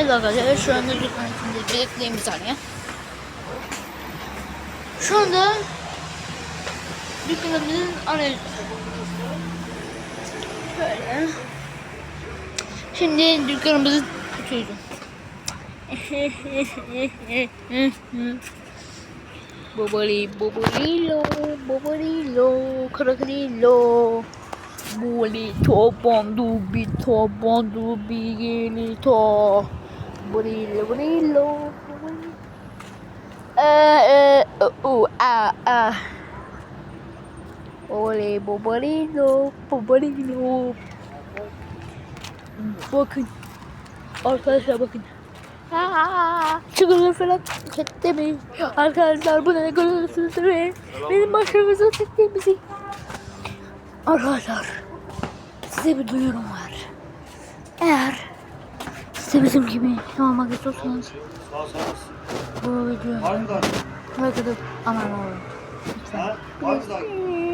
Evet arkadaşlar şu anda dükkanın içinde bekleyin bir saniye. Şu anda dükkanımızın arayüzü. Şöyle. Şimdi dükkanımızı tutuyorum. Boboli, bobolilo, bobolilo, krokodilo. Bolito, bondubito, bondubigilito. Bolilo, bolilo, bolilo. Eh, eh, uh, uh, ah, ah. Oley, bobolilo, bobolilo. Bakın. Arkadaşlar bakın. Aa, Çıkılır falan mi? Arkadaşlar bu ne görüyorsunuz mi? Benim başarımıza çektiğimizi. Arkadaşlar size bir duyurum var. Eğer siz de bizim gibi. Olmak istiyorsanız bu like atıp aman olun. Lütfen.